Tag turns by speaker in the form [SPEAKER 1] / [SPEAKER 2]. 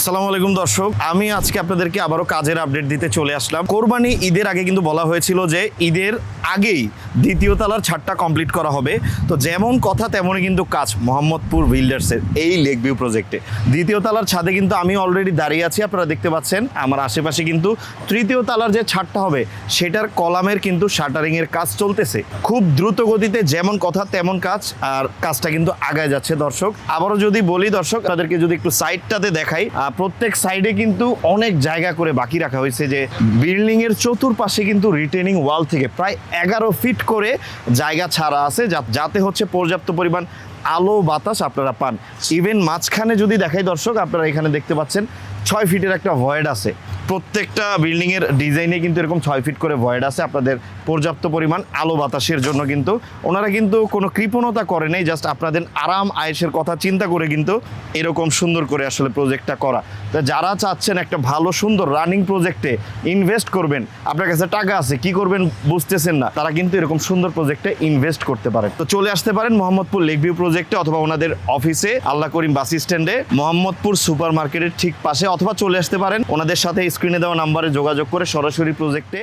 [SPEAKER 1] আসসালামু আলাইকুম দর্শক, আমি আজকে আপনাদেরকে আবারও কাজের আপডেট দিতে চলে আসলাম। কোরবানি ঈদের আগে কিন্তু বলা হয়েছিল যে ঈদের আগেই দ্বিতীয় তালার ছাদটা কমপ্লিট করা হবে। তো যেমন কথা তেমনই কিন্তু কাজ মোহাম্মদপুর বিল্ডার্সের এই লেক ভিউ প্রজেক্টে দ্বিতীয় তালার ছাদে কিন্তু আমি অলরেডি দাঁড়িয়ে আছি, আপনারা দেখতে পাচ্ছেন। আমার আশেপাশে কিন্তু তৃতীয় তালার যে ছাদটা হবে, সেটার কলামের কিন্তু শাটারিং এর কাজ চলতেছে। খুব দ্রুত গতিতে যেমন কথা তেমন কাজ, আর কাজটা কিন্তু আগায় যাচ্ছে দর্শক। আবারও যদি বলি দর্শক তাদেরকে যদি একটু সাইডটাতে দেখাই প্রত্যেক সাইডে কিন্তু অনেক জায়গা করে বাকি রাখা হয়েছে যে বিল্ডিং এর চতুর্পাশে কিন্তু রিটেনিং ওয়াল থেকে প্রায় এগারো ফিট করে জায়গা ছাড়া আছে যাতে হচ্ছে পর্যাপ্ত পরিমাণ আলো বাতাস আপনারা পান। ইভেন মাঝখানে যদি দেখাই দর্শক, আপনারা এখানে দেখতে পাচ্ছেন, ছয় ফিটের একটা ভয়েড আছে। প্রত্যেকটা বিল্ডিং এর ডিজাইনে কিন্তু এরকম ছয় ফিট করে ভয়েড আছে। আপনাদের পর্যাপ্ত পরিমাণ আলো বাতাসের জন্য কিন্তু। ওনারা কিন্তু কোনো কৃপণতা করে নাই জাস্ট আপনাদের আরাম, আয়েসের কথা চিন্তা করে কিন্তু এরকম সুন্দর করে আসলে প্রজেক্টটা করা। তো যারা চাচ্ছেন একটা ভালো, সুন্দর রানিং প্রজেক্টে ইনভেস্ট করবেন, আপনার কাছে টাকা আছে, কি করবেন বুঝতেছেন না, তারা কিন্তু এরকম সুন্দর প্রজেক্টে ইনভেস্ট করতে পারেন তো চলে আসতে পারেন মোহাম্মদপুর লেক ভিউ প্রজেক্টে অথবা ওনাদের অফিসে আল্লাহ করিম বাস স্ট্যান্ডে মোহাম্মদপুর সুপার মার্কেটের ঠিক পাশে, অথবা চলে আসতে পারেন ওনাদের সাথে স্ক্রিনে দেওয়া নাম্বারে যোগাযোগ করে সরাসরি প্রজেক্টে